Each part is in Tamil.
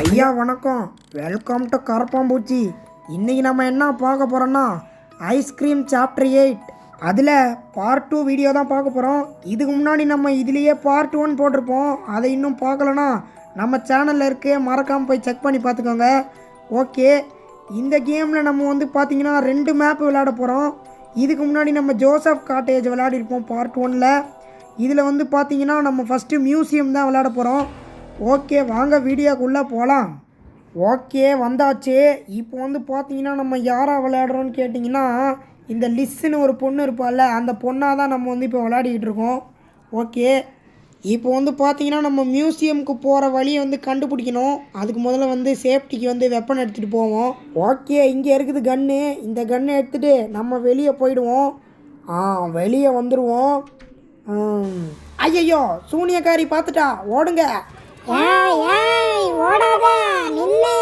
ஐயா வணக்கம். வெல்கம் டு கரப்பாம்பூச்சி. இன்றைக்கி நம்ம என்ன பார்க்க போகிறோன்னா ஐஸ்கிரீம் சாப்டர் எயிட் அதில் பார்ட் டூ வீடியோ தான் பார்க்க போகிறோம் இதுக்கு முன்னாடி நம்ம இதுலேயே பார்ட் ஒன் போட்டிருப்போம். அதை இன்னும் பார்க்கலனா நம்ம சேனலில் இருக்கு மறக்காமல் போய் செக் பண்ணி பார்த்துக்கோங்க. ஓகே இந்த கேமில் நம்ம வந்து பார்த்திங்கன்னா ரெண்டு மேப் விளையாட போகிறோம் இதுக்கு முன்னாடி நம்ம ஜோசப் காட்டேஜ் விளையாடிருப்போம் பார்ட் ஒனில் இதில் வந்து பார்த்தீங்கன்னா நம்ம ஃபஸ்ட்டு மியூசியம் தான் விளையாட போகிறோம் ஓகே வாங்க வீடியோக்குள்ளே போகலாம். ஓகே வந்தாச்சு. இப்போ வந்து பார்த்தீங்கன்னா நம்ம யாராக விளையாடுறோம்னு கேட்டிங்கன்னா இந்த லிஸ்ஸுன்னு ஒரு பொண்ணு இருப்பாள்ல அந்த பொண்ணாக தான் நம்ம வந்து இப்போ விளையாடிக்கிட்டு இருக்கோம். ஓகே. இப்போ வந்து பார்த்தீங்கன்னா நம்ம மியூசியமுக்கு போகிற வழியை வந்து கண்டுபிடிக்கணும். அதுக்கு முதல்ல வந்து சேஃப்டிக்கு வந்து வெப்பன் எடுத்துகிட்டு போவோம். ஓகே இங்கே இருக்குது கன்று இந்த கன்னை எடுத்துகிட்டு நம்ம வெளியே போயிடுவோம். ஆ வெளியே வந்துடுவோம் ஐயையோ சூனியக்காரி பார்த்துட்டா. ஓடுங்க. ஏய் ஏய் ஓடாத நில்லு.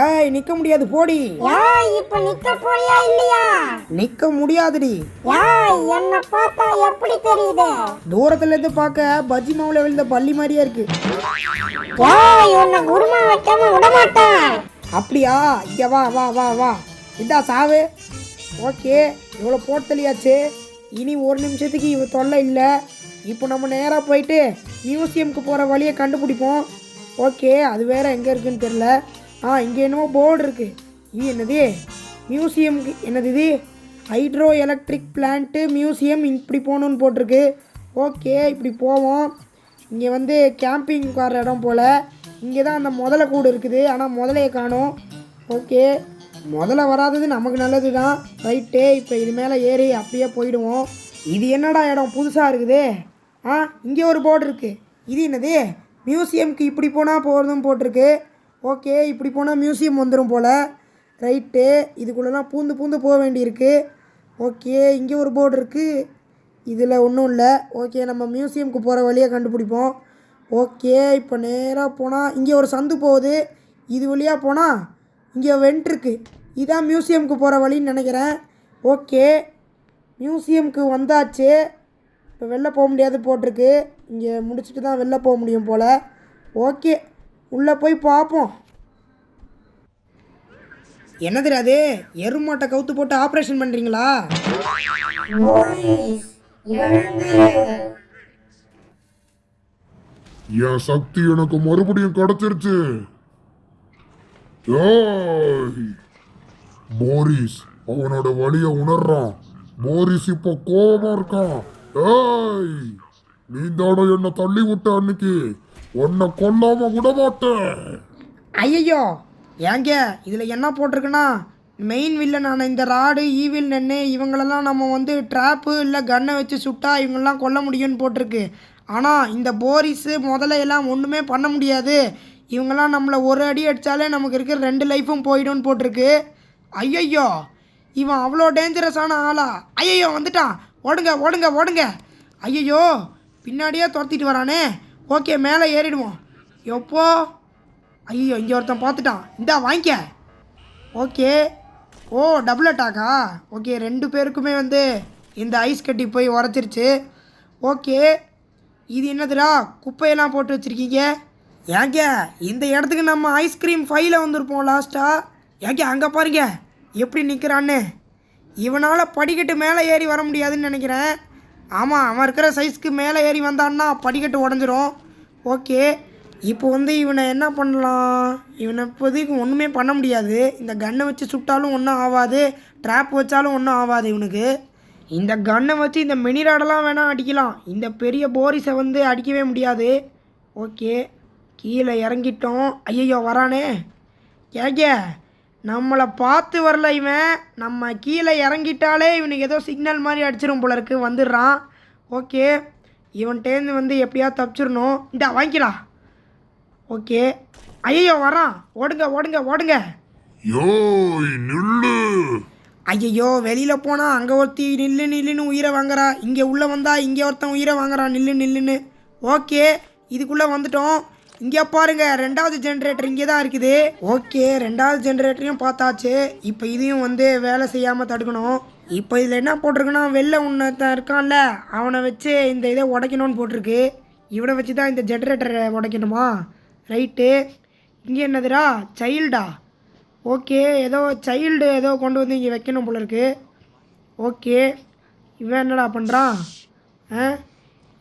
ஏய் நிற்க முடியாது போடி. ஏய் இப்ப நிக்க போறியா இல்லையா? நிற்க முடியாதுடி. ஏய் என்ன பார்த்தா எப்படி தெரியுது? தூரத்துல இருந்து பார்க்க பஜ்ஜி மாவுல விழுந்த பள்ளி மாதிரியே இருக்கு. ஏய் உன்னை குருமா வைக்காம விட மாட்டேன் அப்படியா? இங்க வா வா வா வா. இதா சாவு. ஓகே இவ்வளோ போட்டலியாச்சு. இனி ஒரு நிமிஷத்துக்கு இவ தொல்லை இல்லை. இப்போ நம்ம நேராக போயிட்டு மியூசியமுக்கு போகிற வழியை கண்டுபிடிப்போம். ஓகே அது வேற எங்கே இருக்குன்னு தெரில ஆ இங்கே என்னமோ போர்டு இருக்குது இது என்னது? மியூசியம்க்கு என்னது இது? ஹைட்ரோ எலக்ட்ரிக் பிளான்ட்டு மியூசியம் இப்படி போகணுன்னு போட்டிருக்கு. ஓகே இப்படி போவோம். இங்கே வந்து கேம்பிங் வர இடம் போல். இங்கே தான் அந்த முதலை கூடு இருக்குது. ஆனால் முதலையை காணும். ஓகே முதல்ல வராதது நமக்கு நல்லது தான் ரைட்டு இப்போ இது மேலே ஏறி அப்படியே போயிடுவோம். இது என்னடா இடம்? புதுசாக இருக்குது. ஆ இங்கே ஒரு போர்டு இருக்குது இது என்னது? மியூசியம்க்கு இப்படி போனால் போகிறதும் போட்டிருக்கு. ஓகே இப்படி போனால் மியூசியம் வந்துடும் போல். ரைட்டு இதுக்குள்ளெல்லாம் பூந்து பூந்து போக வேண்டியிருக்கு. ஓகே இங்கே ஒரு போர்டு இருக்குது இதில் ஒன்றும் இல்லை. ஓகே நம்ம மியூசியமுக்கு போகிற வழியை கண்டுபிடிப்போம். ஓகே இப்போ நேராக போனால் இங்கே ஒரு சந்து போகுது. இது வழியாக போனால் இங்கே வெண்ட் இதுதான் இதான் மியூசியமுக்கு போகிற வழின்னு நினைக்கிறேன். ஓகே மியூசியமுக்கு வந்தாச்சு. இப்போ வெளில போக முடியாது போட்டிருக்கு. இங்கே முடிச்சுட்டு தான் வெளில போக முடியும் போல். ஓகே உள்ளே போய் பார்ப்போம். என்னது அது எருமாட்டை கவுத்து போட்டு ஆப்ரேஷன் பண்ணுறீங்களா என் சக்தி எனக்கு மறுபடியும் கிடைச்சிருச்சு. போரிஸ் அவனோட வழியை உணர்றான். போரிஸ் இப்போ கோபம் இருக்கான். ஏய் நீ தானே என்ன தள்ளி விட்ட அன்னைக்கு? உன்னை கொல்லாம விட மாட்டேன். ஐயோ ஏங்க இதில் என்ன போட்டிருக்குன்னா மெயின் வில்லனான இந்த ராடு ஈவில் நென்னு இவங்களெல்லாம் நம்ம வந்து ட்ராப்பு இல்லை கன்னை வச்சு சுட்டா இவங்கெல்லாம் கொல்ல முடியும்னு போட்டிருக்கு. ஆனால் இந்த போரிஸு முதல்ல எல்லாம் ஒன்றுமே பண்ண முடியாது. இவங்கெல்லாம் நம்மளை ஒரு அடி அடித்தாலே நமக்கு இருக்கிற ரெண்டு லைஃபும் போயிடும்னு போட்டிருக்கு. ஐயையோ இவன் அவ்வளோ டேஞ்சரஸான ஆளா? ஐயையோ வந்துட்டான். ஓடுங்க ஓடுங்க ஓடுங்க. ஐயையோ பின்னாடியே துரத்திட்டு வரானே. ஓகே மேலே ஏறிடுவோம். எப்போ? ஐயோ இங்கே ஒருத்தன் பார்த்துட்டான். இந்தா வாங்கிக்க. ஓகே. ஓ டபுள் அட்டாக்கா ஓகே ரெண்டு பேருக்குமே வந்து இந்த ஐஸ் கட்டி போய் உரைச்சிருச்சு ஓகே. இது என்னதுடா? குப்பையெல்லாம் போட்டு வச்சுருக்கீங்க? ஏங்க இந்த இடத்துக்கு நம்ம ஐஸ்கிரீம் ஃபைல வந்திருப்போம் லாஸ்ட்டாக ஏங்க அங்கே பாருங்க. எப்படி நிற்கிறான்னு இவனால் படிக்கட்டு மேலே ஏறி வர முடியாதுன்னு நினைக்கிறேன். ஆமாம் அவன் இருக்கிற சைஸ்க்கு மேலே ஏறி வந்தான்னா படிக்கட்டு உடஞ்சிரும். ஓகே. இப்போ வந்து இவனை என்ன பண்ணலாம்? இவனை இப்போதைக்கு ஒன்றுமே பண்ண முடியாது. இந்த கன்னை வச்சு சுட்டாலும் ஒன்றும் ஆகாது ட்ராப் வச்சாலும் ஒன்றும் ஆகாது இவனுக்கு. இந்த கன்னை வச்சு இந்த மினிராடெல்லாம் வேணால் அடிக்கலாம். இந்த பெரிய போரிஸை வந்து அடிக்கவே முடியாது. ஓகே. கீழே இறங்கிட்டோம். ஐயையோ வரானே. கேக்க நம்மளை பார்த்து வரல இவன். நம்ம கீழே இறங்கிட்டாலே இவனுக்கு ஏதோ சிக்னல் மாதிரி அடிச்சிரும் போல இருக்கு. வந்துடுறான். ஓகே இவன்கிட்டேருந்து வந்து எப்படியா தப்பிச்சிடணும். இந்த வாங்கிக்கலாம் ஓகே ஐயோ வரான் ஓடுங்க ஓடுங்க ஓடுங்க. யோய் நில்லு. ஐயையோ வெளியில் போனால் அங்கே ஒருத்தி நில்லு நில்லுன்னு உயிரை வாங்குறா. இங்கே உள்ளே வந்தால் இங்கே ஒருத்தன் உயிரை வாங்குறான். நில்லு நில்லுன்னு. ஓகே இதுக்குள்ளே வந்துட்டோம். இங்கே பாருங்க ரெண்டாவது ஜென்ரேட்டர் இங்கே தான் இருக்குது. ஓகே ரெண்டாவது ஜென்ரேட்டரையும் பார்த்தாச்சு. இப்போ இதையும் வந்து வேலை செய்யாமல் தடுக்கணும். இப்போ இதில் என்ன போட்டிருக்குன்னா வெளில ஒன்றத்தான் இருக்கான்ல அவனை வச்சு இந்த இதை உடைக்கணும்னு போட்டிருக்கு. இவனை வச்சு தான் இந்த ஜென்ரேட்டரை உடைக்கணுமா? ரைட்டு இங்கே என்னதுடா? சைல்டா ஓகே ஏதோ சைல்டு ஏதோ கொண்டு வந்து இங்கே வைக்கணும் போல இருக்குது ஓகே இவன் என்னடா பண்ணுறான் ஆ?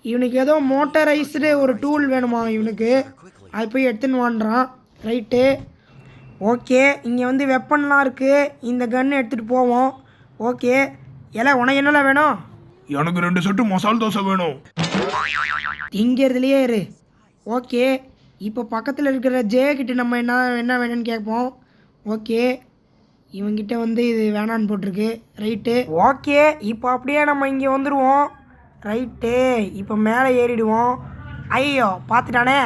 இவனுக்கு ஏதோ மோட்டரைஸ்டு ஒரு டூல் வேணுமா இவனுக்கு? அது போய் எடுத்துன்னு வாண்டுறான் ரைட்டு. ஓகே. இங்கே வந்து வெப்பன்லாம் இருக்குது இந்த கன்று எடுத்துகிட்டு போவோம். ஓகே. ஏல உனக்கு என்னலாம் வேணும்? எனக்கு ரெண்டு செட்டு மசால் தோசை வேணும். திங்கிறதுலையே இரு. ஓகே. இப்போ பக்கத்தில் இருக்கிற ஜே கிட்ட நம்ம என்ன என்ன வேணும்னு கேட்போம். ஓகே. இவங்கிட்ட வந்து இது வேணான்னு போட்டிருக்கு. ரைட்டு. ஓகே. இப்போ அப்படியே நம்ம இங்கே வந்துடுவோம் ரைட்டு இப்போ மேலே ஏறிடுவோம். ஐயோ பார்த்துட்டானே?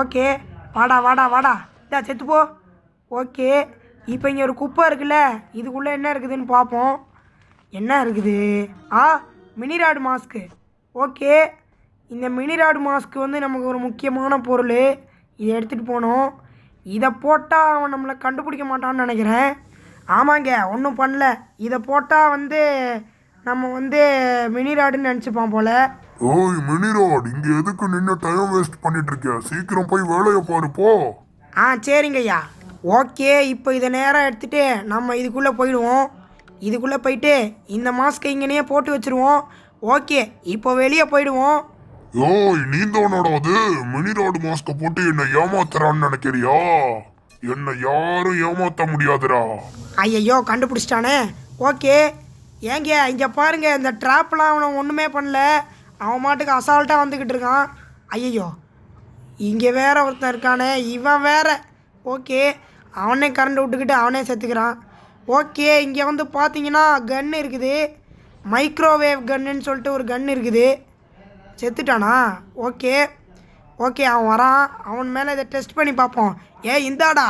ஓகே வாடா வாடா வாடா. இதா செத்துப்போ ஓகே இப்போ இங்கே ஒரு குப்பை இருக்குல்ல இதுக்குள்ளே என்ன இருக்குதுன்னு பார்ப்போம். என்ன இருக்குது? ஆ மினிராடு மாஸ்க்கு ஓகே இந்த மினிராடு மாஸ்க்கு வந்து நமக்கு ஒரு முக்கியமான பொருள். இதை எடுத்துகிட்டு போனோம். இதை போட்டால் அவன் நம்மளை கண்டுபிடிக்க மாட்டான்னு நினைக்கிறேன். ஆமாங்க ஒன்றும் பண்ணல. இதை போட்டால் வந்து நம்ம வந்து மினிராடுன்னு நினச்சிப்பான் போல். ஓய் மினிராட் இங்க எதுக்கு நின்று டைம் வேஸ்ட் பண்ணிட்டு இருக்க சீக்கிரம் போய் வேலையை பாரு போ. ஆ சரிங்க ஐயா. ஓகே இப்போ இதை நேராக எடுத்துகிட்டு நம்ம இதுக்குள்ளே போயிடுவோம். இதுக்குள்ளே போயிட்டு இந்த மாஸ்க்கை இங்கேனே போட்டு வச்சுருவோம். ஓகே இப்போ வெளியே போயிடுவோம். ஓய் நீ தானடா அது மினிராடு மாஸ்க போட்டு என்னை ஏமாத்துறான்னு நினைக்கிறியா? என்னை யாரும் ஏமாத்த முடியாதுடா. ஐயையோ கண்டுபிடிச்சிட்டானே. ஓகே ஏங்க இங்கே பாருங்க இந்த ட்ராப்லாம் அவனை ஒன்றுமே பண்ணல. அவன் மாட்டுக்கு அசால்ட்டாக வந்துக்கிட்டு இருக்கான். ஐயையோ இங்கே வேற ஒருத்தன் இருக்கானே இவன் வேற. ஓகே அவனே கரண்ட் விட்டுக்கிட்டு அவனே செத்துக்கிறான். ஓகே இங்கே வந்து பார்த்தீங்கன்னா கன்னு இருக்குது. மைக்ரோவேவ் கன்னுன்னு சொல்லிட்டு ஒரு கன் இருக்குது. செத்துட்டானா? ஓகே ஓகே அவன் வரான். அவன் மேலே இதை டெஸ்ட் பண்ணி பார்ப்போம். ஏ இந்தாடா.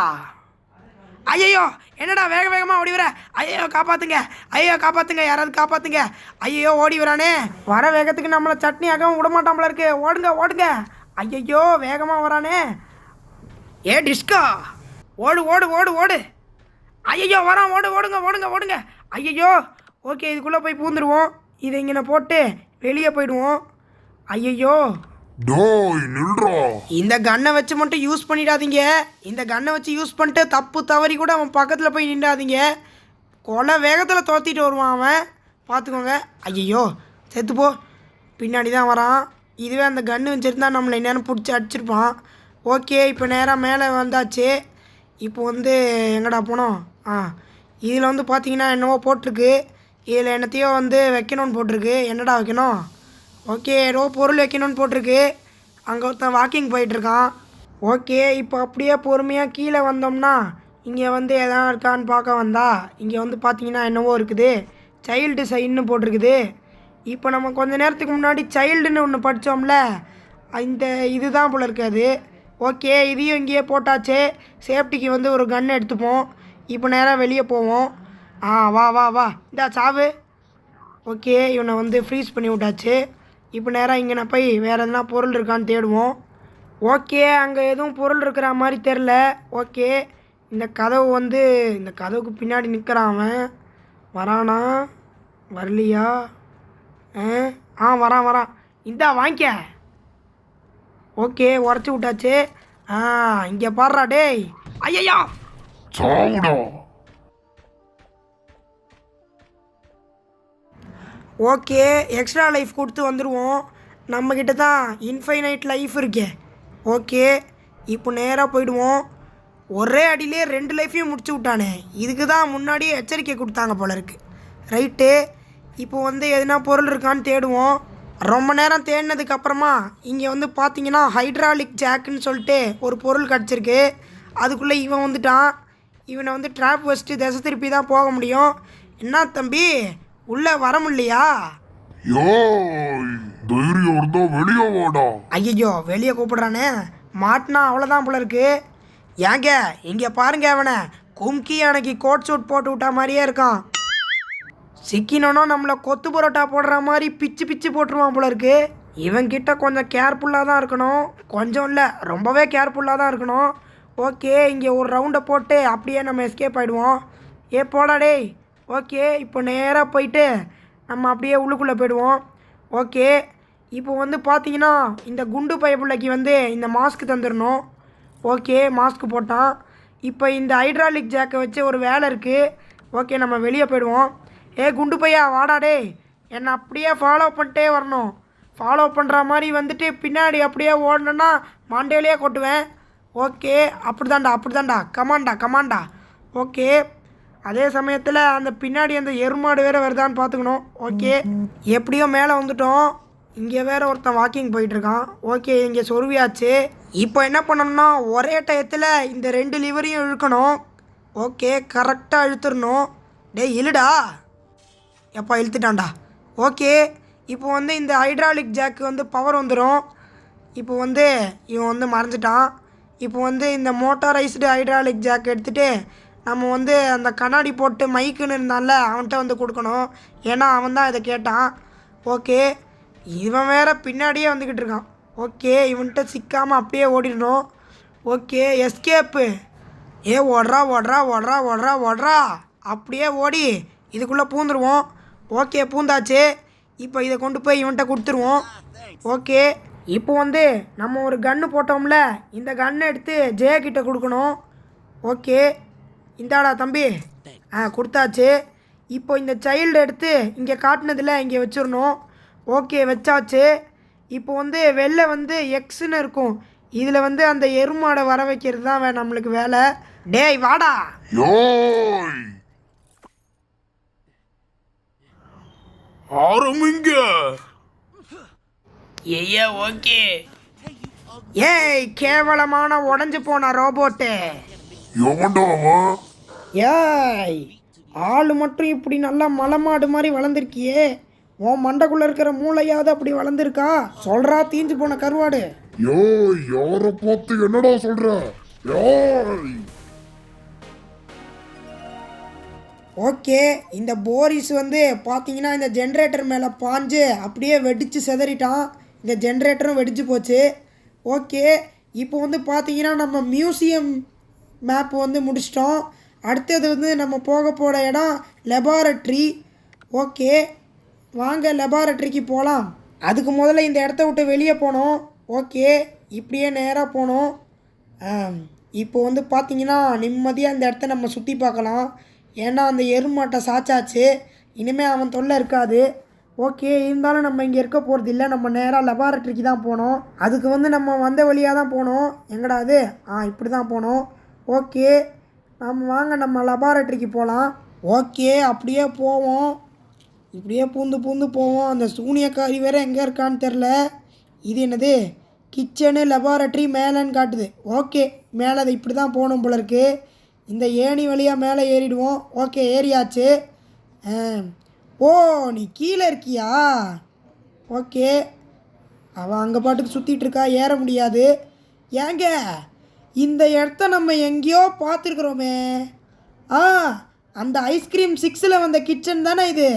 ஐயையோ என்னடா வேக வேகமாக ஓடி வர? ஐயோ காப்பாத்துங்க. ஐயோ காப்பாத்துங்க. யாராவது காப்பாத்துங்க. ஐயோ ஓடி வரானே. வர வேகத்துக்கு நம்மளை சட்னி ஆகவும் விடமாட்டாமல இருக்கு. ஓடுங்க ஓடுங்க. ஐயையோ வேகமாக வரானே. ஏ டிஸ்கா. ஓடு ஓடு ஓடு ஓடு. ஐயையோ வரான். ஓடு ஓடுங்க ஓடுங்க ஓடுங்க. ஐயையோ ஓகே இதுக்குள்ளே போய் பூந்துருவோம். இதை இங்கே போட்டு வெளியே போயிடுவோம். ஐயையோ. டோய் நில்றா. இந்த கன்னை வச்சு மட்டும் யூஸ் பண்ணிடாதீங்க. இந்த கன்னை வச்சு யூஸ் பண்ணிட்டு தப்பு தவறி கூட அவன் பக்கத்தில் போய் நின்றாதீங்க. கொலை வேகத்தில் தோத்திட்டு வருவான் அவன். பார்த்துக்கோங்க ஐயையோ செத்துப்போ பின்னாடி தான் வரான். இதுவே அந்த கன்று வச்சுருந்தா நம்மளை நேரம் பிடிச்சி அடிச்சிருப்பான். ஓகே இப்போ நேராக மேலே வந்தாச்சு. இப்போ வந்து எங்கடா போனோம்? ஆ இதில் வந்து பார்த்தீங்கன்னா என்னவோ போட்டிருக்கு. இதில் என்னத்தையோ வந்து வைக்கணும்னு போட்டிருக்கு. என்னடா வைக்கணும்? ஓகே ஏதோ பொருள் வைக்கணும்னு போட்டிருக்கு. அங்கே ஒருத்தன் வாக்கிங் போயிட்டுருக்கான். ஓகே இப்போ அப்படியே பொறுமையாக கீழே வந்தோம்னா இங்கே வந்து எதாவது இருக்கான்னு பார்க்க வந்தா இங்கே வந்து பார்த்தீங்கன்னா என்னவோ இருக்குது. சைல்டு சைன்னு போட்டிருக்குது. இப்போ நம்ம கொஞ்ச நேரத்துக்கு முன்னாடி சைல்டுன்னு ஒன்று படித்தோம்ல இந்த இதுதான் போல இருக்காது ஓகே இதையும் இங்கேயே போட்டாச்சு. சேஃப்டிக்கு வந்து ஒரு கன் எடுத்துப்போம். இப்போ நேராக வெளியே போவோம். ஆ வா வா வா. இந்தா சாவு. ஓகே இவனை வந்து ஃப்ரீஸ் பண்ணி விட்டாச்சு. இப்போ நேராக இங்கே நான் போய் வேறு எதுனா பொருள் இருக்கான்னு தேடுவோம். ஓகே அங்கே எதுவும் பொருள் இருக்கிற மாதிரி தெரில. ஓகே இந்த கதவு வந்து இந்த கதவுக்கு பின்னாடி நிற்கிறான் அவன். வரானா? வரலையா? ஆ ஆ வரான் வரான். இந்தா வாங்கிக்க. ஓகே உடச்சி விட்டாச்சு. ஆ இங்கே பாடுறா டேய். ஐயா சாவுடா. ஓகே எக்ஸ்ட்ரா லைஃப் கொடுத்து வந்துடுவோம் நம்மக்கிட்ட தான் இன்ஃபைனைட் லைஃப் இருக்கே. ஓகே இப்போ நேராக போயிடுவோம். ஒரே அடியிலே ரெண்டு லைஃப்பையும் முடிச்சு விட்டானே. இதுக்கு தான் முன்னாடியே எச்சரிக்கை கொடுத்தாங்க போல இருக்குது ரைட்டு இப்போ வந்து எதுனா பொருள் இருக்கான்னு தேடுவோம். ரொம்ப நேரம் தேடினதுக்கப்புறமா இங்கே வந்து பார்த்தீங்கன்னா ஹைட்ராலிக் ஜாக்குன்னு சொல்லிட்டு ஒரு பொருள் கிடச்சிருக்கு. அதுக்குள்ளே இவன் வந்துட்டான். இவனை வந்து ட்ராப் வச்சுட்டு திசை திருப்பி தான் போக முடியும். என்ன தம்பி? உள்ளே வர முடியலையா? தைரியம் இருந்தா வெளியே வாடா. ஐயோ வெளியே கூப்பிடுறானே. மாட்டினா அவ்வளோதான் போல இருக்கு. ஏங்க இங்கே பாருங்க அவனை. கும்கி அன்னைக்கு கோட் சூட் போட்டு விட்டா மாதிரியே இருக்கான். சிக்கினோன்னா நம்மளை கொத்து பரோட்டா போடுற மாதிரி பிச்சு பிச்சு போட்டுருவான் போல இருக்கு. இவன்கிட்ட கொஞ்சம் கேர்ஃபுல்லாக தான் இருக்கணும். கொஞ்சம் இல்லை ரொம்பவே கேர்ஃபுல்லாக தான் இருக்கணும். ஓகே இங்கே ஒரு ரவுண்டை போட்டு அப்படியே நம்ம எஸ்கேப் ஆகிடுவோம் ஏ போடா டேய். ஓகே இப்போ நேராக போயிட்டு நம்ம அப்படியே உள்ளுக்குள்ளே போயிடுவோம். ஓகே இப்போ வந்து பார்த்தீங்கன்னா இந்த குண்டு பயப்புள்ளைக்கு வந்து இந்த மாஸ்க் தந்துடணும் ஓகே மாஸ்க் போட்டான். இப்போ இந்த ஹைட்ராலிக் ஜாக்கை வச்சு ஒரு வேலை இருக்குது ஓகே நம்ம வெளியே போயிடுவோம். ஏ குண்டு பையா வாடா என்னை அப்படியே ஃபாலோ பண்ணிட்டே வரணும். ஃபாலோ பண்ணுற மாதிரி வந்துட்டு பின்னாடி அப்படியே ஓடணுன்னா மண்டையிலேயே கொட்டுவேன். ஓகே அப்படிதான்டா அப்படிதான்டா. கமாண்டா கமாண்டா ஓகே. அதே சமயத்தில் அந்த பின்னாடி அந்த எருமாடு வேறு வருதான்னு பார்த்துக்கணும் ஓகே. எப்படியோ மேலே வந்துட்டோம். இங்கே வேறு ஒருத்தன் வாக்கிங் போயிட்டுருக்கான். ஓகே இங்கே சொருவியாச்சு. இப்போ என்ன பண்ணணும்னா ஒரே டயத்தில் இந்த ரெண்டு லிவரையும் இழுக்கணும். ஓகே கரெக்டாக இழுத்துடணும். டேய் இழுடா. எப்பா இழுத்துட்டான்டா. ஓகே. இப்போ வந்து இந்த ஹைட்ராலிக் ஜாக்கு வந்து பவர் வந்துடும் இப்போ வந்து இவன் வந்து மறைஞ்சிட்டான். இப்போ வந்து இந்த மோட்டாரைஸ்டு ஹைட்ராலிக் ஜாக் எடுத்துகிட்டு நம்ம வந்து அந்த கண்ணாடி போட்டு மைக்குன்னு இருந்தால அவன்கிட்ட வந்து கொடுக்கணும். ஏன்னா அவன் தான் இதை கேட்டான். ஓகே. இவன் வேற பின்னாடியே வந்துக்கிட்டு இருக்கான். ஓகே. இவன்கிட்ட சிக்காமல் அப்படியே ஓடிடணும். ஓகே. எஸ்கேப்பு ஏ ஓடுறா ஓடுறா ஓடுறா ஓடுறா ஓடுறா. அப்படியே ஓடி இதுக்குள்ளே பூந்துருவோம். ஓகே பூந்தாச்சு. இப்போ இதை கொண்டு போய் இவன்கிட்ட கொடுத்துருவோம். ஓகே. இப்போ வந்து நம்ம ஒரு கன்று போட்டோம்ல இந்த கன்னை எடுத்து ஜெயக்கிட்ட கொடுக்கணும். ஓகே. இந்தாடா தம்பி. ஆ கொடுத்தாச்சு. இப்போ இந்த சைல்டு எடுத்து இங்கே காட்டினதில் இங்கே வச்சிடணும். ஓகே வச்சாச்சு. இப்போ வந்து வெளில வந்து எக்ஸ்னு இருக்கும். இதில் வந்து அந்த எருமாடை வர வைக்கிறது தான் வே- நம்மளுக்கு வேலை. டேய் வாடா. யோய். ஆரம்பிங்க ஐயா ஓகே ஏய் கேவலமான உடஞ்சு போன ரோபோட்டு எவன்டா அவன்? ஏய் ஆள் மட்டும் இப்படி நல்லா மலை மாடு மாதிரி வளர்ந்துருக்கியே. உன் மண்டைக்குள்ள இருக்கிற மூளையாவது அப்படி வளர்ந்துருக்கா? சொல்றா தீஞ்சு போன கருவாடு. யோய் யார பார்த்து என்னடா சொல்ற? யோய் ஓகே இந்த போரிஸ் வந்து பார்த்தீங்கன்னா இந்த ஜென்ரேட்டர் மேலே பாஞ்சு அப்படியே வெடித்து செதறிட்டான். இந்த ஜென்ரேட்டரும் வெடிச்சு போச்சு. ஓகே இப்போ வந்து பார்த்தீங்கன்னா நம்ம மியூசியம் மேப் வந்து முடிச்சிட்டோம். அடுத்தது வந்து நம்ம போக போகிற இடம் லெபார்ட்ரி ஓகே வாங்க லெபார்ட்ரிக்கு போகலாம் அதுக்கு முதல்ல இந்த இடத்த விட்டு வெளியே போனோம். ஓகே இப்படியே நேராக போனோம். இப்போ வந்து பார்த்தீங்கன்னா நிம்மதியாக இந்த இடத்த நம்ம சுற்றி பார்க்கலாம். ஏன்னா அந்த எருமாட்டை சாச்சாச்சு. இனிமேல் அவன் தொல்லை இருக்காது. ஓகே இருந்தாலும் நம்ம இங்கே இருக்க போகிறது இல்லை. நம்ம நேராக லெபார்ட்ரிக்கு தான் போனோம். அதுக்கு வந்து நம்ம வந்த வழியாக தான் போனோம். எங்கடா அது? ஆ இப்படி தான் போனோம். ஓகே நம்ம வாங்க நம்ம லெபார்ட்ரிக்கு போகலாம் ஓகே அப்படியே போவோம். இப்படியே பூந்து பூந்து போவோம். அந்த சூனியக்காரி வேறு எங்கே இருக்கான்னு தெரில இது என்னது? கிச்சனு லெபார்ட்ரி மேலேன்னு காட்டுது. ஓகே மேலே அது இப்படி தான் போகணும் போல இருக்கு. இந்த ஏணி வழியாக மேலே ஏறிடுவோம். ஓகே ஏறியாச்சு. ஆ. ஓ நீ கீழே இருக்கியா? ஓகே. அவள் அங்கே பாட்டுக்கு சுற்றிட்டு இருக்கா ஏற முடியாது. ஏங்க இந்த இடத்த நம்ம எங்கேயோ பார்த்துருக்குறோமே. ஆ அந்த ஐஸ்கிரீம் சிக்ஸில் வந்த கிச்சன் தானே இது?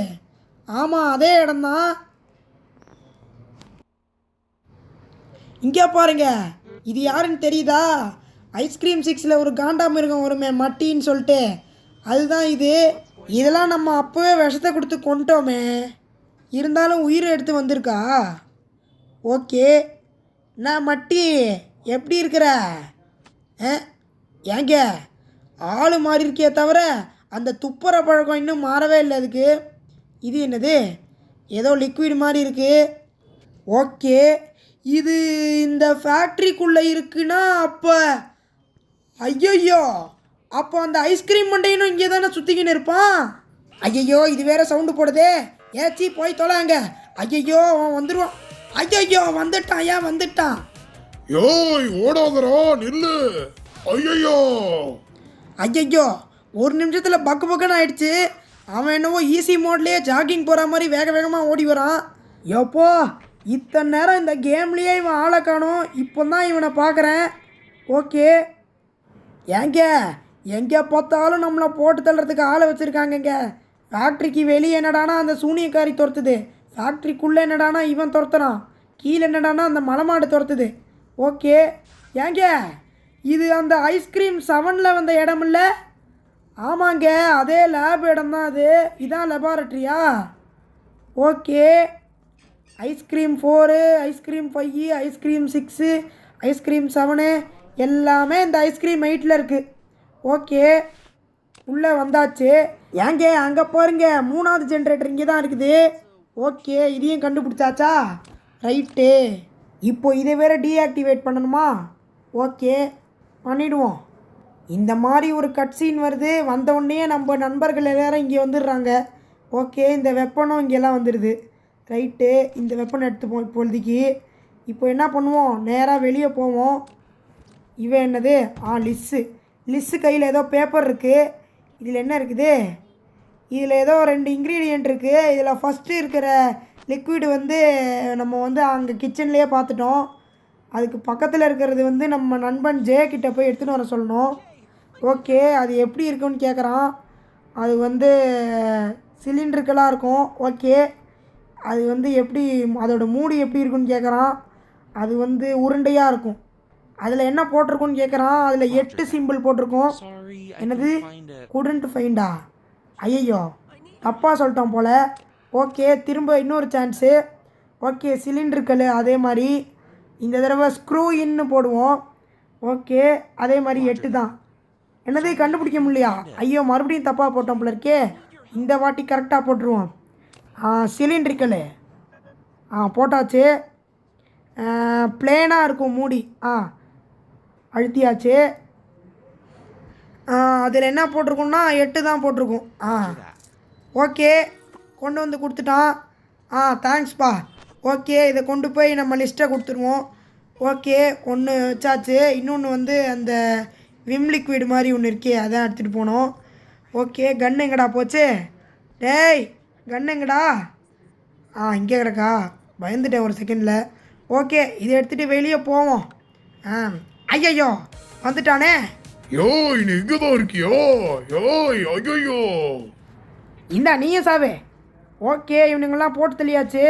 ஆமாம் அதே இடம்தான் இங்கே பாருங்க. இது யாருன்னு தெரியுதா? ஐஸ்கிரீம் சிக்ஸில் ஒரு காண்டாமிருகம் வருமே மட்டின்னு சொல்லிட்டு. அதுதான் இது. இதெல்லாம் நம்ம அப்போவே விஷத்தை கொடுத்து கொண்டோமே. இருந்தாலும் உயிரை எடுத்து வந்திருக்கா? ஓகே. நான் மட்டி எப்படி இருக்கிற? ஏங்க? ஆள் மாறி இருக்கே தவிர அந்த துப்புற பழக்கம் இன்னும் மாறவே இல்லை அதுக்கு. இது என்னது? ஏதோ லிக்விட் மாதிரி இருக்குது ஓகே. இது இந்த ஃபேக்ட்ரிக்குள்ளே இருக்குன்னா அப்போ ஐயையோ! அப்போ அந்த ஐஸ்கிரீம் மண்டையனும் இங்கே தானே சுற்றிக்கின்னு இருப்பான்? ஐயையோ இது வேற சவுண்டு போடுதே. ஏச்சி போய் தொலைங்க. ஐயையோ அவன் வந்துடுவான் ஐயையோ வந்துட்டான் ஏன் வந்துட்டான்? யோய் ஓடாதரா நில்லு. ஐயோ ஐயோ ஒரு நிமிஷத்தில் பக்கு பக்குன்னு ஆயிடுச்சு. அவன் என்னவோ ஈஸி மோட்லேயே ஜாகிங் போகிற மாதிரி வேக வேகமாக ஓடி வரான். எப்போ? இத்தனை நேரம் இந்த கேம்லேயே இவன் ஆளை காணும். இப்போ தான் இவனை பார்க்குறேன். ஓகே. ஏங்க எங்கே பார்த்தாலும் நம்மளை போட்டு தள்ளுறதுக்கு ஆளை வச்சுருக்காங்கங்க. ஃபேக்ட்ரிக்கு வெளியே என்னடானா அந்த சூனியக்காரி துரத்துது. ஃபேக்ட்ரிக்குள்ளே என்னடானா இவன் துரத்துறான். கீழே என்னடானா அந்த மலைமாடு துரத்துது. ஓகே. ஏங்க இது அந்த ஐஸ்கிரீம் செவனில் வந்த இடம் இல்லை ஆமாங்க அதே லேப் இடம் தான் அது. இதான் லெபார்ட்ரியா okay. Ice cream four ice cream five ice cream six ice cream seven எல்லாமே இந்த ஐஸ்கிரீம் எயிட்டில் இருக்குது ஓகே. உள்ளே வந்தாச்சு. ஏங்க அங்கே பாருங்க மூணாவது ஜென்ரேட்டர் இங்கே தான் இருக்குது. ஓகே இதையும் கண்டுபிடிச்சாச்சா? ரைட்டு இப்போ இதை வேறு டீஆக்டிவேட் பண்ணணுமா? ஓகே பண்ணிவிடுவோம் இந்த மாதிரி ஒரு கட்சீன் வருது வந்தவுடனே நம்ம நண்பர்கள் எல்லோரும் இங்கே வந்துடுறாங்க. ஓகே இந்த வெப்பனும் இங்கெல்லாம் வந்துடுது. ரைட்டு இந்த வெப்பனை எடுத்துப்போம் இப்பொழுதைக்கு. இப்போ என்ன பண்ணுவோம்? நேராக வெளியே போவோம். இவன் என்னது? ஆ லிஸ்ஸு லிஸ்ஸு கையில் ஏதோ பேப்பர் இருக்குது இதில் என்ன இருக்குது? இதில் ஏதோ ரெண்டு இன்க்ரீடியன்ட் இருக்குது இதில் ஃபஸ்ட்டு இருக்கிற லிக்விட் வந்து நம்ம வந்து அங்கே கிச்சன்லேயே பார்த்துட்டோம். அதுக்கு பக்கத்தில் இருக்கிறது வந்து நம்ம நண்பன் ஜே கிட்ட போய் எடுத்துகிட்டு வர சொல்லணும். ஓகே அது எப்படி இருக்குன்னு கேட்குறான் அது வந்து சிலிண்ட்ருக்கெல்லாம் இருக்கும். ஓகே. அது வந்து எப்படி அதோட மூடி எப்படி இருக்குன்னு கேட்குறான் அது வந்து உருண்டையாக இருக்கும். அதில் என்ன போட்டிருக்குன்னு கேட்குறான் அதில் எட்டு சிம்பிள் போட்டிருக்கோம். என்னது? குடன்ட் ஃபைண்டா ஐயையோ. தப்பாக சொல்லிட்டோம் போல். ஓகே திரும்ப இன்னொரு சான்ஸு. ஓகே சிலிண்டருக்கல் அதே மாதிரி. இந்த தடவை ஸ்க்ரூ இன்னு போடுவோம். ஓகே அதே மாதிரி எட்டு தான். என்னது கண்டுபிடிக்க முடியலையா? ஐயோ மறுபடியும் தப்பாக போட்டோம் போல இருக்கே. இந்த வாட்டி கரெக்டாக போட்டுருவோம். சிலிண்ட்ரிக்கலு ஆ போட்டாச்சு. பிளேனாக இருக்கும் மூடி. ஆ அழுத்தியாச்சு. அதில் என்ன போட்டிருக்கும்னா எட்டு தான் போட்டிருக்கும். ஆ ஓகே. கொண்டு வந்து கொடுத்துட்டான். ஆ தேங்க்ஸ்ப்பா ஓகே இதை கொண்டு போய் நம்ம லிஸ்ட்டை கொடுத்துருவோம். ஓகே ஒன்று வச்சாச்சு. இன்னொன்று வந்து அந்த விம் லிக்விட் மாதிரி ஒன்று இருக்கே அதான் எடுத்துகிட்டு போனோம். ஓகே கன் எங்கடா போச்சு? டேய் கன் எங்கடா? ஆ இங்கே கிடக்கா. பயந்துட்டேன் ஒரு செகண்டில் ஓகே இதை எடுத்துகிட்டு வெளியே போவோம். ஆ ஐயையோ வந்துட்டானே. யோய் நீ இங்கதான் இருக்கியோ? யோய் ஐயோ இந்தா நீயும் சாவே. ஓகே இவனுங்கெல்லாம் போட்டு தெளியாச்சு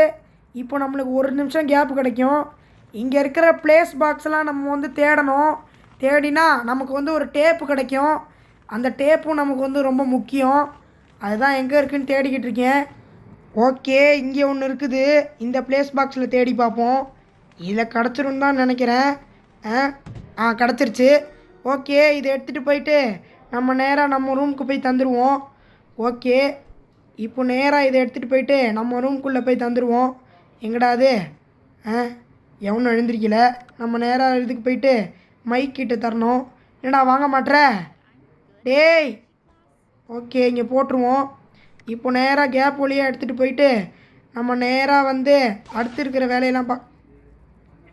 இப்போ நம்மளுக்கு ஒரு நிமிஷம் கேப் கிடைக்கும். இங்கே இருக்கிற ப்ளேஸ் பாக்ஸ்லாம் நம்ம வந்து தேடணும். தேடினா நமக்கு வந்து ஒரு டேப்பு கிடைக்கும். அந்த டேப்பும் நமக்கு வந்து ரொம்ப முக்கியம். அதுதான் எங்கே இருக்குதுன்னு தேடிக்கிட்டு இருக்கேன். ஓகே இங்கே ஒன்று இருக்குது. இந்த ப்ளேஸ் பாக்ஸில் தேடி பார்ப்போம். இதில் கிடச்சிரும் தான் நினைக்கிறேன். ஆ ஆ கிடச்சிருச்சு. ஓகே இதை எடுத்துகிட்டு போயிட்டு நம்ம நேராக நம்ம ரூமுக்கு போய் தந்துடுவோம் ஓகே. இப்போ நேராக இதை எடுத்துகிட்டு போயிட்டு நம்ம ரூம்குள்ளே போய் தந்துடுவோம் எங்கடா அது? ஆ? எவனும் எழுந்திருக்கல. நம்ம நேராக இதுக்கு போயிட்டு மைக் கிட்ட தரணும். என்னடா வாங்க மாட்ற? டேய்! ஓகே இங்கே போட்டுருவோம். இப்போ நேராக கேப் வழியாக எடுத்துகிட்டு போயிட்டு நம்ம நேராக வந்து அடுத்து இருக்கிற வேலையெல்லாம் பா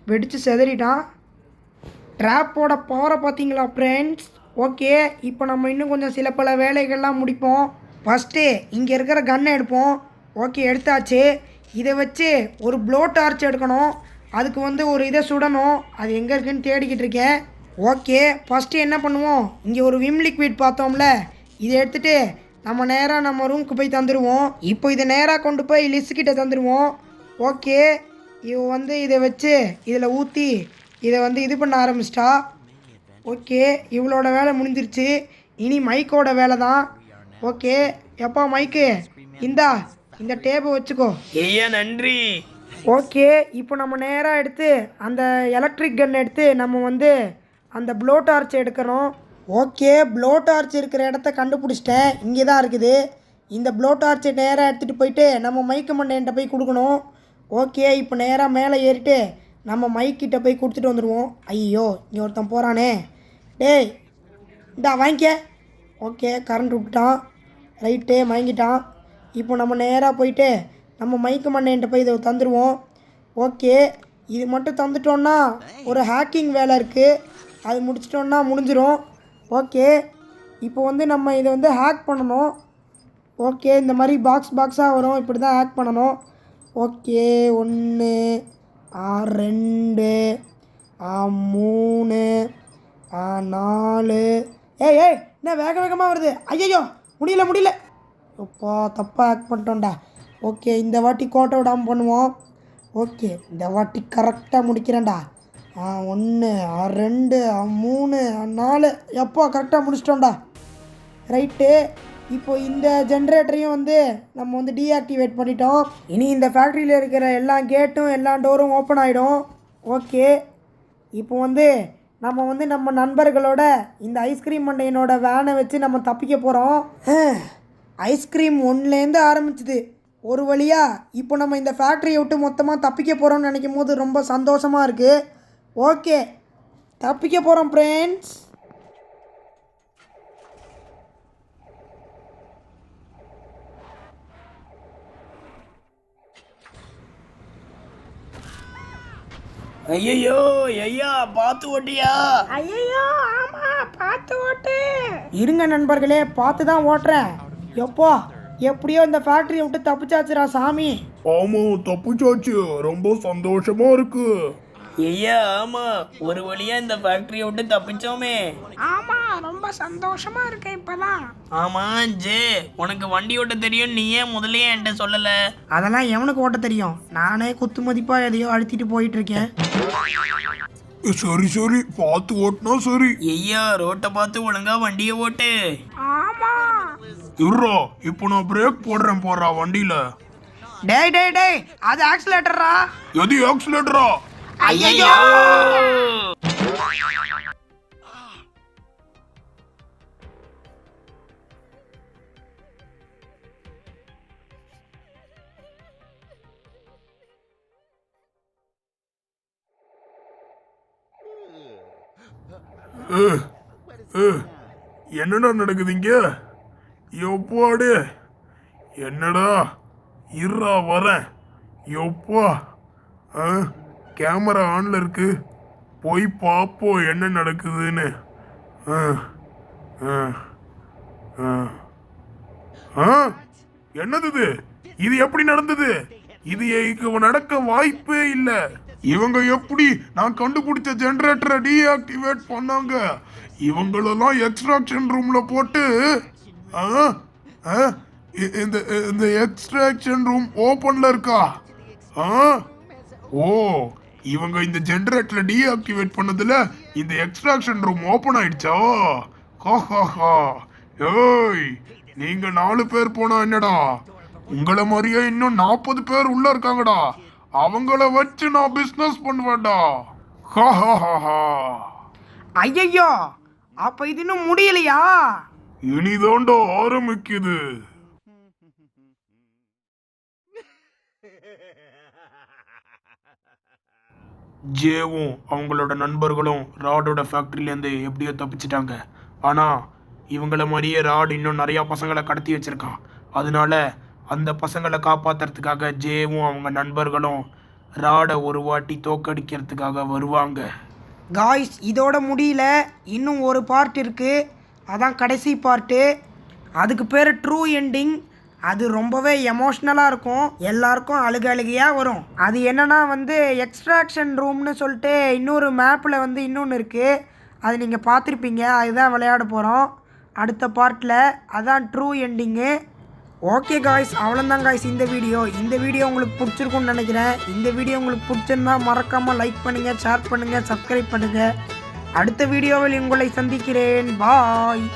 வெடித்து செதறிட்டான். ட்ராப்போட பவரை பார்த்தீங்களா ஃப்ரெண்ட்ஸ் ஓகே இப்போ நம்ம இன்னும் கொஞ்சம் சில பல வேலைகள்லாம் முடிப்போம். ஃபஸ்ட்டு இங்கே இருக்கிற கன்னை எடுப்போம். ஓகே எடுத்தாச்சு. இதை வச்சு ஒரு ப்ளோ டார்ச் எடுக்கணும். அதுக்கு வந்து ஒரு இதை சுடணும். அது எங்கே இருக்குன்னு தேடிக்கிட்டு இருக்கேன். ஓகே ஃபஸ்ட்டு என்ன பண்ணுவோம்? இங்கே ஒரு விம் லிக்விட் பார்த்தோம்ல. இதை எடுத்துகிட்டு நம்ம நேராக நம்ம ரூமுக்கு போய் தந்துடுவோம் இப்போ இதை நேராக கொண்டு போய் லிஸ்ட்கிட்ட தந்துடுவோம் ஓகே இவ வந்து இதை வச்சு இதில் ஊற்றி இதை வந்து இது பண்ண ஆரம்பிச்சிட்டா. ஓகே இவளோட வேலை முடிஞ்சிருச்சு. இனி மைக்கோட வேலை தான் ஓகே எப்பா மைக்கு இந்தா இந்த டேப்பை வச்சுக்கோ. ஐயா நன்றி. ஓகே இப்போ நம்ம நேராக எடுத்து அந்த எலக்ட்ரிக் கன் எடுத்து நம்ம வந்து அந்த ப்ளோ டார்ச் எடுக்கணும் ஓகே ப்ளோ டார்ச் இருக்கிற இடத்த கண்டுபிடிச்சிட்டேன். இங்கே தான் இருக்குது. இந்த ப்ளோ டார்ச்சை நேராக எடுத்துகிட்டு போயிட்டு நம்ம மைக்கு மண்டையன்ட்ட போய் கொடுக்கணும். ஓகே இப்போ நேராக மேலே ஏறிட்டு நம்ம மைக்கிட்ட போய் கொடுத்துட்டு வந்துடுவோம் ஐயோ இங்கே ஒருத்தன் போகிறானே டேய் இந்தா வாங்கிக்க. ஓகே கரண்ட் விட்டுட்டான். ரைட்டே மயங்கிட்டான். இப்போ நம்ம நேராக போயிட்டு நம்ம மைக்கு மண்டையன்ட்ட போய் இதை தந்துடுவோம் ஓகே இது மட்டும் தந்துட்டோன்னா ஒரு ஹேக்கிங் வேலை இருக்குது அது முடிச்சிட்டோன்னா முடிஞ்சிடும் ஓகே இப்போ வந்து நம்ம இதை வந்து ஹேக் பண்ணணும். ஓகே இந்த மாதிரி பாக்ஸ் பாக்ஸாக வரும். இப்படி தான் ஹேக் பண்ணணும். ஓகே ஒன்று ரெண்டு ஆ, மூணு ஆ, நாலு. ஏய் ஏய் என்ன வேக வேகமாக வருது? ஐயோ முடியல முடியல. அப்பா தப்பாக ஆக்ட் பண்ணிட்டோம்டா. ஓகே இந்த வாட்டி கோட்டை விடாமல் பண்ணுவோம். ஓகே இந்த வாட்டி கரெக்டாக முடிக்கிறேன்டா. ஆ ஒன்று ரெண்டு மூணு நாலு. எப்போ கரெக்டாக முடிச்சிட்டோம்டா. ரைட்டு இப்போ இந்த ஜென்ரேட்டரையும் வந்து நம்ம வந்து டீஆக்டிவேட் பண்ணிட்டோம். இனி இந்த ஃபேக்ட்ரியில் இருக்கிற எல்லா கேட்டும் எல்லா டோரும் ஓப்பன் ஆகிடும் ஓகே இப்போ வந்து நம்ம வந்து நம்ம நண்பர்களோட இந்த ஐஸ்கிரீம் மண்டையனோட வேனை வச்சு நம்ம தப்பிக்க போகிறோம் ஐஸ்கிரீம் ஒன்றுலேருந்து ஆரம்பிச்சுது. ஒரு வழியாக இப்போ நம்ம இந்த ஃபேக்ட்ரியை விட்டு மொத்தமாக தப்பிக்க போகிறோம்னு நினைக்கும் போது ரொம்ப சந்தோஷமாக இருக்குது ஓகே தப்பிக்க போகிறோம் ஃப்ரெண்ட்ஸ் ஐயோ ஐயா பார்த்து ஓட்டியா? ஐயோ ஆமா பார்த்து ஓட்டு. இருங்க நண்பர்களே பார்த்து தான் ஓட்டுறேன். எப்போ? எப்படியோ இந்த ஃபேக்ட்ரியை விட்டு தப்பிச்சாச்சுடா சாமி. ஆமா தப்புச்சாச்சு. ரொம்ப சந்தோஷமா இருக்கு. ஐயா ஆமா. ஒரு வழியா இந்த ஃபேக்டரியை விட்டு தப்பிச்சோமே. ஆமா ரொம்ப சந்தோஷமா இருக்கு இப்பதான். ஆமா ஜே உனக்கு வண்டி ஓட்ட தெரியும் நீ ஏன் முதல்லயே என்கிட்ட சொல்லல. அதெல்லாம் எவனுக்கு ஓட்ட தெரியும்? நானே குத்து மதிப்பாக எதையோ அழுத்திட்டு போயிட்டு இருக்கேன் சரி சரி. பார்த்து ஓட்டினா சரி. ஐயா ரோட்டை பார்த்து ஒழுங்கா வண்டியை ஓட்டு. ஆமா. இருறா இப்போ நான் பிரேக் போடுறேன் போடுறா வண்டியில. டேய் டேய் டேய் அது ஆக்சிலேட்டரா எது ஆக்சிலேட்டரா ஐயோ என்னடா நடக்குது இங்க எப்பாடு என்னடா? இருறா வரேன். எப்பா ஆ கேமரா ஆன்ல இருக்கு. போய் பார்ப்போம் என்ன நடக்குதுன்னு. ஆ ஆ ஆ. ஆ என்னது இது? இது எப்படி நடந்தது? இது இங்க நடக்க வாய்ப்பே இல்லை. இவங்க எப்படி நான் கண்டுபிடிச்ச ஜென்ரேட்டரை டீஆக்டிவேட் பண்ணாங்க? இவங்களெல்லாம் எக்ஸ்ட்ராக்ஷன் ரூமில் போட்டு ஆ, ஆ, இ- இந்த இந்த எக்ஸ்ட்ராக்ஷன் ரூம் ஓப்பனில் இருக்கா? ஆ ஓ இவங்க இந்த ஜென்ரேட்டரை டீஆக்டிவேட் பண்ணதில் இந்த எக்ஸ்ட்ராக்ஷன் ரூம் ஓப்பன் ஆயிடுச்சா? ஹா ஹா ஹா ஏய் நீங்கள் நாலு பேர் போனால் என்னடா? உங்களை மாதிரியே இன்னும் நாற்பது பேர் உள்ளே இருக்காங்கடா. அவங்கள வச்சு நான் பிசினஸ் பண்ணுவேன்டா. ஐயையோ அப்போ இது இன்னும் முடியலையா? இனிதாண்டா ஆரம்பிக்குது. ஜேவும் அவங்களோட நண்பர்களும் ராடோட ஃபேக்ட்ரிலேருந்து எப்படியோ தப்பிச்சிட்டாங்க. ஆனால் இவங்கள மாதிரியே ராட் இன்னும் நிறையா பசங்களை கடத்தி வச்சிருக்கான். அதனால அந்த பசங்களை காப்பாத்துறதுக்காக ஜேவும் அவங்க நண்பர்களும் ராடை ஒரு வாட்டி தோக்கடிக்கிறதுக்காக வருவாங்க. காய்ஸ் இதோட முடியல. இன்னும் ஒரு பார்ட் இருக்குது அதான் கடைசி பார்ட்டு அதுக்கு பேர் ட்ரூ எண்டிங் அது ரொம்பவே எமோஷ்னலாக இருக்கும். எல்லாருக்கும் அழுக அழுகையாக வரும். அது என்னன்னா வந்து எக்ஸ்ட்ராக்ஷன் ரூம்னு சொல்லிட்டு இன்னொரு மேப்பில் வந்து இன்னொன்று இருக்குது அது நீங்கள் பார்த்துருப்பீங்க. அதுதான் விளையாட போகிறோம் அடுத்த பார்ட்டில் அதான் ட்ரூ எண்டிங்கு ஓகே காய்ஸ் அவ்வளோதான் காய்ஸ் இந்த வீடியோ. இந்த வீடியோ உங்களுக்கு பிடிச்சிருக்கும்னு நினைக்கிறேன். இந்த வீடியோ உங்களுக்கு பிடிச்சிருந்தா மறக்காமல் லைக் பண்ணுங்கள் ஷேர் பண்ணுங்கள் சப்ஸ்கிரைப் பண்ணுங்கள் அடுத்த வீடியோவில் உங்களை சந்திக்கிறேன். பாய்